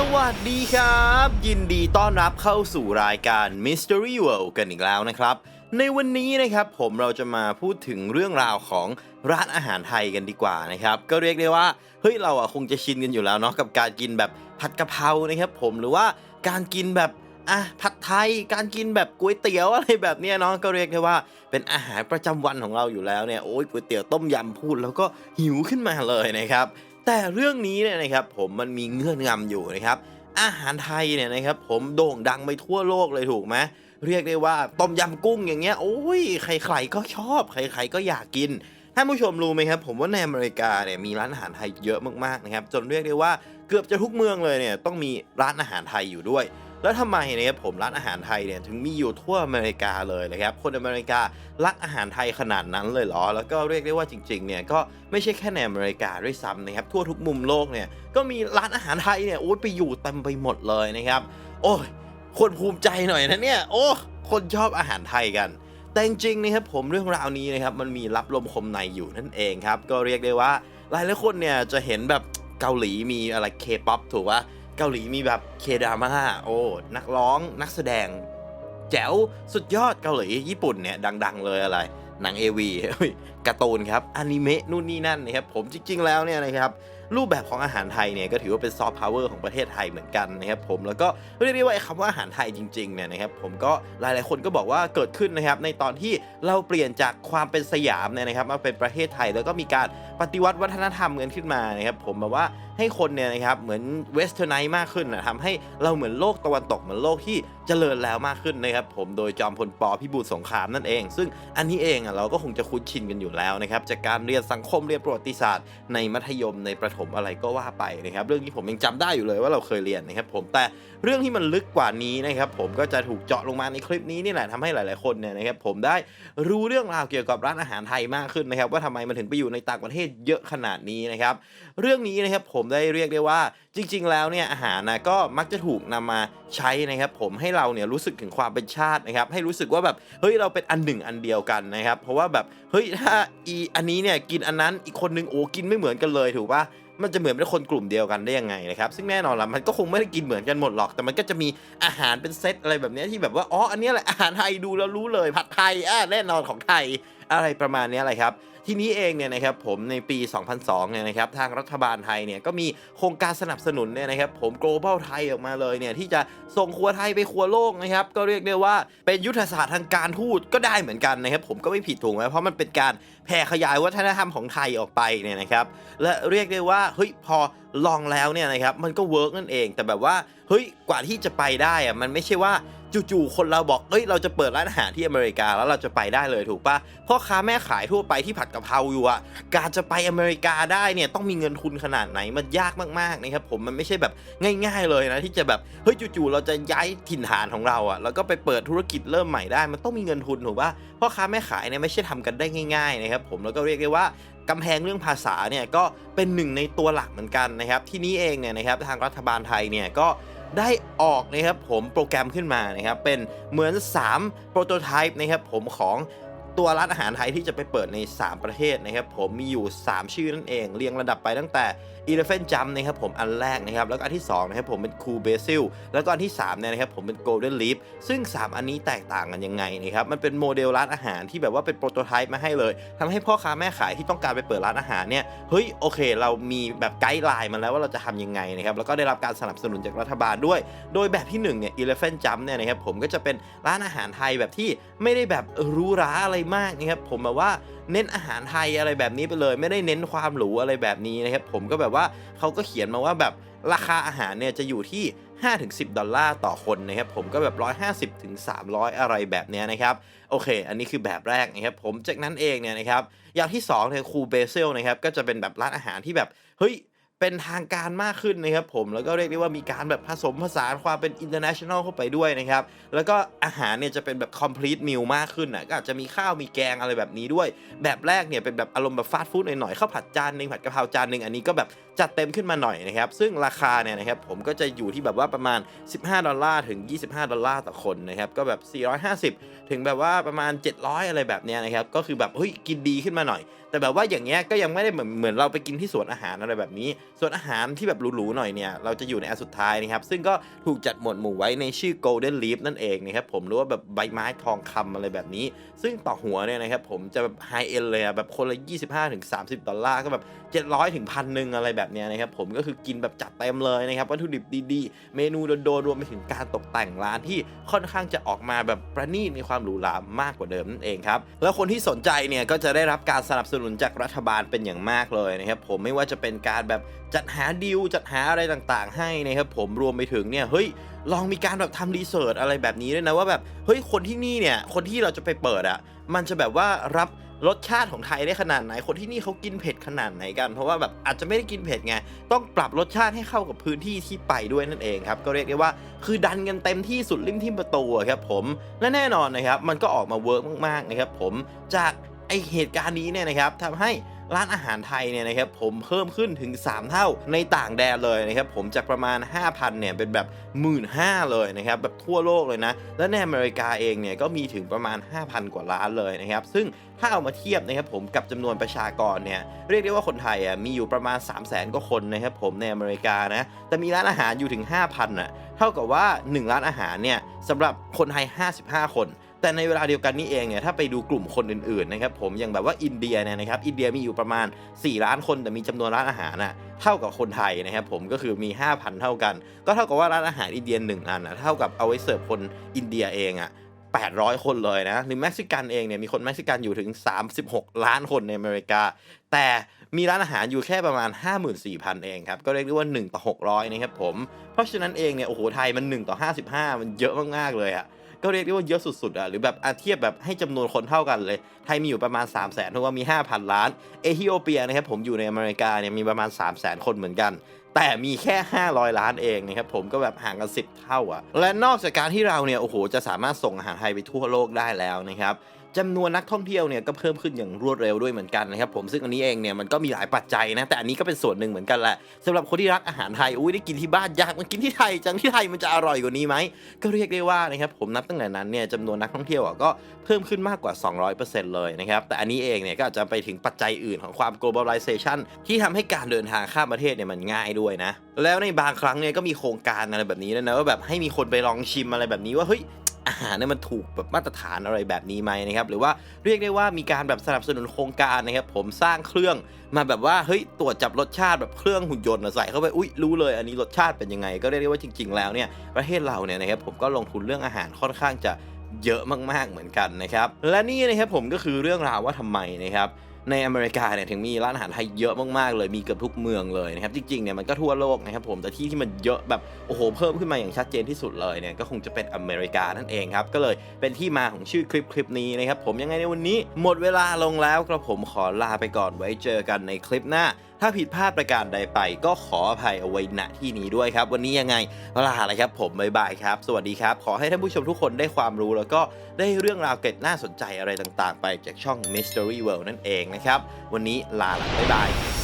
สวัสดีครับ ยินดีต้อนรับเข้าสู่รายการ Mystery World กันอีกแล้วนะครับ ในวันนี้นะครับผมเราจะมาพูดถึงเรื่องราวของร้านอาหารไทยกันดีกว่านะครับก็เรียกได้ว่าเฮ้ยเราอะคงจะชินกันอยู่แล้วเนาะกับการกินแบบผัดกะเพรานะครับผมหรือว่าการกินแบบอะผัดไทยการกินแบบก๋วยเตี๋ยวอะไรแบบเนี้ยเนาะก็เรียกได้ว่าเป็นอาหารประจำวันของเราอยู่แล้วเนี่ยโอ้ยก๋วยเตี๋ยวต้มยำพูดแล้วก็หิวขึ้นมาเลยนะครับ แต่เรื่องนี้เนี่ยนะครับผมมันมีเงื่อนงำอยู่นะครับอาหารไทยเนี่ยนะครับผมโด่งดังไปทั่วโลกเลยถูกไหมเรียกได้ว่าต้มยำกุ้งอย่างเงี้ยโอ้ยใครๆก็ชอบใครๆก็อยากกินท่านผู้ชมรู้ไหมครับผมว่าในอเมริกาเนี่ยมีร้านอาหารไทยเยอะมากๆนะครับจนเรียกได้ว่าเกือบจะทุกเมืองเลยเนี่ยต้องมีร้านอาหารไทยอยู่ด้วย แล้วทำไมนะครับผมร้านอาหารไทยเนี่ยถึงมีอยู่ทั่วอเมริกาเลยนะครับคนอเมริการักอาหารไทยขนาดนั้นเลยเหรอ แล้วก็เรียกได้ว่าจริงๆเนี่ยก็ไม่ใช่แค่ในอเมริกาด้วยซ้ำนะครับทั่วทุกมุมโลกเนี่ยก็มีร้านอาหารไทยเนี่ยโอ้ยไปอยู่เต็มไปหมดเลยนะครับ โอ้ยคนภูมิใจหน่อยนะเนี่ยโอ้คนชอบอาหารไทยกันแต่จริงๆนะครับผมเรื่องราวนี้นะครับมันมีรับลมคมในอยู่นั่นเองครับ ก็เรียกได้ว่าหลายหลายคนเนี่ยจะเห็นแบบเกาหลีมีอะไรเคป๊อปถูกปะ เกาหลีมีแบบเคดาม่าโอ้นักร้องนักแสดง แจ๋วสุดยอดเกาหลีญี่ปุ่นเนี่ยดัง ๆ เลยอะไรหนัง AV การ์ตูนครับอนิเมะนู่นนี่นั่นนะครับผมจริง ๆ แล้วเนี่ยนะครับรูปแบบของอาหารไทยเนี่ยก็ถือว่าเป็นซอฟต์พาวเวอร์ของประเทศไทยเหมือนกันนะครับผมแล้วก็เรียกได้ว่าคำว่าอาหารไทยจริงๆเนี่ยนะครับผมก็หลายๆคนก็บอกว่าเกิดขึ้นนะครับในตอนที่เราเปลี่ยนจากความเป็นสยามเนี่ยนะครับมาเป็นประเทศไทยแล้วก็มีการปฏิวัติวัฒนธรรมกันขึ้นมานะครับผมแบบว่าให้คนเนี่ยนะครับเหมือนเวสเทิร์นไนท์มากขึ้นนะทำให้เราเหมือนโลกตะวันตกเหมือนโลกที่เจริญแล้วมากขึ้นนะครับผมโดยจอมพลปพิบูลสงครามนั่นเอง ซึ่งอันนี้เองอะเราก็คงจะคุ้นชินกันอยู่แล้วนะครับจากการเรียนสังคมเรียนประวัติศาสตร์ในมัธยมในประถมอะไรก็ว่าไปนะครับ เรื่องนี้ผมยังจำได้อยู่เลยว่าเราเคยเรียนนะครับผมแต่เรื่องที่มันลึกกว่านี้นะครับผมก็จะถูกเจาะลงมาในคลิปนี้นี่แหละทำให้หลาย ๆคนเนี่ยนะครับผมได้รู้เรื่องราวเกี่ยวกับร้านอาหารไทยมากขึ้นนะครับ ว่าทำไมมันถึงไปอยู่ในต่างประเทศเยอะขนาดนี้นะครับ เรื่องนี้นะครับผมได้เรียกได้ว่า จริงๆ แล้วเนี่ยอาหารนะก็มักจะถูกนำมาใช้นะครับผมให้เราเนี่ยรู้สึกถึงความเป็นชาตินะครับให้รู้สึกว่าแบบเฮ้ยเราเป็นอันหนึ่งอันเดียวกันนะครับเพราะว่าแบบเฮ้ยถ้าอีอันนี้เนี่ยกินอันนั้นอีกคนนึงโอ้กินไม่เหมือนกันเลยถูกปะมันจะเหมือนเป็นคนกลุ่มเดียวกันได้ยังไงนะครับซึ่งแน่นอนละมันก็คงไม่ได้กินเหมือนกันหมดหรอก แต่มันก็จะมีอาหารเป็นเซตอะไรแบบนี้ที่แบบว่าอ๋ออันนี้แหละอาหารไทยดูแล้วรู้เลยผัดไทยอะแน่นอนของไทย อะไรประมาณนี้แหละครับ ทีนี้เองเนี่ยนะครับผมในปี 2002 เนี่ยนะครับทางรัฐบาลไทยเนี่ยก็มีโครงการสนับสนุนเนี่ยนะครับผม global ไทยออกมาเลยเนี่ยที่จะส่งครัวไทยไปครัวโลกนะครับก็เรียกได้ว่าเป็นยุทธศาสตร์ทางการทูตก็ได้เหมือนกันนะครับผมก็ไม่ผิดถูกไหมเพราะมันเป็นการแผ่ขยายวัฒนธรรมของไทยออกไปเนี่ยนะครับและเรียกได้ว่าเฮ้ยพอลองแล้วเนี่ยนะครับมันก็เวิร์กนั่นเองแต่แบบว่าเฮ้ยกว่าที่จะไปได้อะมันไม่ใช่ว่า จู่ๆคนเราบอกเอ้ยเราจะเปิดร้านอาหารที่อเมริกาแล้วเราจะไปได้เลยถูกปะพ่อค้าแม่ขายทั่วไปที่ผัดกะเพราอยู่อะการจะไปอเมริกาได้เนี่ยต้องมีเงินทุนขนาดไหนมันยากมากๆนะครับผมมันไม่ใช่แบบง่าย ๆ เลยนะที่จะแบบเฮ้ยจู่ๆเราจะย้ายถิ่นฐานของเราอะแล้วก็ไปเปิดธุรกิจเริ่มใหม่ได้ มันต้องมีเงินทุนถูกปะพ่อค้าแม่ขายเนี่ยไม่ใช่ทำกันได้ง่ายๆนะครับผมแล้วก็เรียกได้ว่ากำแพงเรื่องภาษาเนี่ยก็เป็นหนึ่งในตัวหลักเหมือนกันนะครับที่นี้เองเนี่ยนะครับทางรัฐบาลไทยเนี่ยก็ ได้ออกนะครับผมโปรแกรมขึ้นมานะครับเป็นเหมือน 3 โปรโตไทป์นะครับผมของ ตัวร้านอาหารไทยที่จะไปเปิดใน 3 ประเทศนะครับผมมีอยู่ 3 ชื่อนั่นเอง เรียงระดับไปตั้งแต่ Elephant Jump นะครับผมอันแรกนะครับแล้วก็อันที่2นะครับผมเป็น Cool Basil แล้วก็อันที่3เนี่ยนะครับผมเป็น Golden Leaf ซึ่ง 3 อันนี้แตกต่างกันยังไงนะครับมันเป็นโมเดลร้านอาหารที่แบบว่าเป็นโปรโตไทป์มาให้เลยทำให้พ่อค้าแม่ขายที่ต้องการไปเปิดร้านอาหารเนี่ยเฮ้ยโอเค เรามีแบบไกด์ไลน์มาแล้วว่าเราจะทำยังไงนะครับแล้วก็ได้รับการสนับสนุนจากรัฐบาลด้วย โดยแบบที่1เนี่ย Elephant Jump เนี่ยนะครับผมก็จะเป็นร้านอาหารไทยแบบที่ไม่ได้แบบรูหราอะไรมากนะครับผมแบบว่าเน้นอาหารไทยอะไรแบบนี้ไปเลย ไม่ได้เน้นความหรูอะไรแบบนี้นะครับผมก็แบบว่าเขาก็เขียนมาว่าแบบราคาอาหารเนี่ยจะอยู่ที่ 5-10 ดอลลาร์ต่อคนนะครับผมก็แบบ 150ถึง300 อะไรแบบนี้นะครับโอเค อันนี้คือแบบแรกนะครับผมจากนั้นเองเนี่ยนะครับอย่างที่2เนี่ยคูเบเซลนะครับก็จะเป็นแบบร้านอาหารที่แบบเฮ้ย เป็นทางการมากขึ้นนะครับผมแล้วก็เรียกได้ว่ามีการแบบผสมผสานความเป็น international เข้าไปด้วยนะครับ แล้วก็อาหารเนี่ยจะเป็นแบบ complete meal มากขึ้นอะก็อาจจะมีข้าวมีแกงอะไรแบบนี้ด้วย แบบแรกเนี่ยเป็นแบบอารมณ์แบบฟาสต์ฟู้ดหน่อยๆข้าวผัดจานหนึ่งผัดกะเพราจานหนึ่งอันนี้ก็แบบจัดเต็มขึ้นมาหน่อยนะครับ ซึ่งราคาเนี่ยนะครับผมก็จะอยู่ที่แบบว่าประมาณ 15 ดอลลาร์ถึง 25 ดอลลาร์ต่อคนนะครับก็แบบ 450 ถึงแบบว่าประมาณ 700 อะไรแบบเนี้ยนะครับก็คือแบบเฮ้ยกินดีขึ้นมาหน่อย แต่แบบว่าอย่างเงี้ยก็ยังไม่ได้เหมือนเหมือนเราไปกินที่สวนอาหารอะไรแบบนี้ส่วนอาหารที่แบบหรูๆหน่อยเนี่ย เราจะอยู่ในอันสุดท้ายนะครับ ซึ่งก็ถูกจัดหมวดหมู่ไว้ในชื่อ Golden Leaf นั่นเองนะครับผมหรือว่าแบบใบไม้ทองคำอะไรแบบนี้ ซึ่งต่อหัวเนี่ยนะครับผมจะแบบไฮเอ็นเลยอะแบบคนละ 25ถึง30 ดอลลาร์ก็แบบ 700ถึงพันหนึ่งอะไรแบบเนี้ยนะครับผมก็คือกินแบบจัดเต็มเลยนะครับวัตถุดิบดีๆ เมนูโดนๆรวมไปถึงการตกแต่งร้านที่ค่อนข้างจะออกมาแบบประณีตมีความหรูหรามากกว่าเดิมนั่นเองครับแล้วคนที่สนใจเนี่ยก็จะได้รับการสนับสนุนจากรัฐบาลเป็นอย่างมากเลยนะครับผมไม่ว่าจะเป็นการแบบจัดหาดีลจัดหาอะไรต่างๆ ให้นะครับผมรวมไปถึงเนี่ยเฮ้ยลองมีการแบบทำรีเสิร์ชอะไรแบบนี้ด้วยนะว่าแบบเฮ้ยคนที่นี่เนี่ยคนที่เราจะไปเปิดอะ่ะมันจะแบบว่ารับรสชาติของไทยได้ขนาดไหน คนที่นี่เขากินเผ็ดขนาดไหนกัน เพราะว่าแบบอาจจะไม่ได้กินเผ็ดไง ต้องปรับรสชาติให้เข้ากับพื้นที่ที่ไปด้วยนั่นเองครับ ก็เรียกได้ว่าคือดันกันเต็มที่สุดริมทิมประตูครับผม และแน่นอนนะครับ มันก็ออกมาเวิร์กมากๆนะครับผม จากไอเหตุการณ์นี้เนี่ยนะครับทำให้ ร้านอาหารไทยเนี่ยนะครับผมเพิ่มขึ้นถึง 3 เท่าในต่างแดนเลยนะครับผมจากประมาณ 5,000เนี่ยเป็นแบบ1 5ื่นเลยนะครับแบบทั่วโลกเลยนะ และในอเมริกาเองเนี่ยก็มีถึงประมาณ 5,000 กว่าล้านเลยนะครับซึ่งถ้าเอามาเทียบนะครับผมกับจำนวนประชากรเนี่ยเรียกได้ว่าคนไทยอะมีอยู่ประมาณ 3 0 0 0 0 0กว่าคนนะครับผมในอเมริกานะแต่มีร้านอาหารอยู่ถึง 5,000อะเท่ากับว่า 1 ร้านอาหารเนี่ยสำหรับคนไทย 55 คน แต่ในเวลาเดียวกันนี่เองเนี่ยถ้าไปดูกลุ่มคนอื่นๆนะครับผมอย่างแบบว่าอินเดียเนี่ยนะครับอินเดียมีอยู่ประมาณ 4 ล้านคนแต่มีจำนวนร้านอาหารน่ะเท่ากับคนไทยนะครับผมก็คือมี 5,000 เท่ากัน ก็เท่ากับว่าร้านอาหารอินเดียหนึ่งอันนะเท่ากับเอาไว้เสิร์ฟคนอินเดียเองอะ800 คนเลยนะหรือเม็กซิกันเองเนี่ยมีคนเม็กซิกันอยู่ถึง 36 ล้านคนในอเมริกา แต่มีร้านอาหารอยู่แค่ประมาณ 54,000 เองครับ ก็เรียกได้ว่า 1 ต่อ 600 นะครับผม เพราะฉะนั้นเองเนี่ยโอ้โหไทยมัน 1 ต่อ 55 มันเยอะมากๆเลยอะ ก็เรียกได้ว่าเยอะสุดๆอะหรือแบบอาเทียบแบบให้จำนวนคนเท่ากันเลย ไทยมีอยู่ประมาณ 3 0 0แสนเพราะว่ามี 5,000 ล้าน เอธิโอเปียนะครับผมอยู่ในอเมริกาเนี่ยมีประมาณ 3 0 0แสนคนเหมือนกันแต่มีแค่ 500 ล้านเองนะครับผมก็แบบห่างกัน 10 เท่าอะและนอกจากการที่เราเนี่ยโอ้โหจะสามารถส่งอาหารไทยไปทั่วโลกได้แล้วนะครับ จำนวนนักท่องเที่ยวเนี่ยก็เพิ่มขึ้นอย่างรวดเร็วด้วยเหมือนกันนะครับผมซึ่งอันนี้เองเนี่ยมันก็มีหลายปัจจัยนะแต่อันนี้ก็เป็นส่วนหนึ่งเหมือนกันแหละสำหรับคนที่รักอาหารไทยอุ้ยได้กินที่บ้านอยากมากินที่ไทยจังที่ไทยมันจะอร่อยกว่านี้ไหมก็เรียกได้ว่านะครับผมนับตั้งแต่นั้นเนี่ยจำนวนนักท่องเที่ยวอะก็เพิ่มขึ้นมากกว่า 200%เลยนะครับแต่อันนี้เองเนี่ยก็อาจจะไปถึงปัจจัยอื่นของความ globalization ที่ทำให้การเดินทางข้ามประเทศเนี่ยมันง่ายด้วยนะแล้วในบางครั้งเนี่ยก็มีโครงการอะไรแบบนี้นะว่าแบบให้มีคนไปลองชิมอะไรแบบนี้ว่าเฮ้ย อาหารเนี่ยมันถูกแบบมาตรฐานอะไรแบบนี้ไหมนะครับหรือว่าเรียกได้ว่ามีการแบบสนับสนุนโครงการนะครับผมสร้างเครื่องมาแบบว่าเฮ้ยตรวจจับรสชาติแบบเครื่องหุ่นยนต์ใส่เข้าไปอุ้ยรู้เลยอันนี้รสชาติเป็นยังไง ก็เรียกได้ว่าจริง ๆ แล้วเนี่ยประเทศเราเนี่ยนะครับผมก็ลงทุนเรื่องอาหารค่อนข้างจะเยอะมากๆเหมือนกันนะครับและนี่นะครับผมก็คือเรื่องราวว่าทำไมนะครับ ในอเมริกาเนี่ยถึงมีร้านอาหารไทยเยอะมากๆเลยมีเกือบทุกเมืองเลยนะครับจริงๆเนี่ยมันก็ทั่วโลกนะครับผมแต่ที่ที่มันเยอะแบบโอ้โหเพิ่มขึ้นมาอย่างชัดเจนที่สุดเลยเนี่ยก็คงจะเป็นอเมริกานั่นเองครับก็เลยเป็นที่มาของชื่อคลิปคลิปนี้นะครับผมยังไงในวันนี้ หมดเวลาลงแล้วกระผมขอลาไปก่อนไว้เจอกันในคลิปหน้า ถ้าผิดพลาดประการใดไป ก็ขออภัยเอาไว้ณที่นี้ด้วยครับ วันนี้ยังไงลาเลยครับ ผมบ๊ายบายครับ สวัสดีครับ ขอให้ท่านผู้ชมทุกคนได้ความรู้ แล้วก็ได้เรื่องราวเกร็ดน่าสนใจอะไรต่างๆ ไปจากช่อง Mystery World นั่นเองนะครับ วันนี้ลาละบ๊ายบาย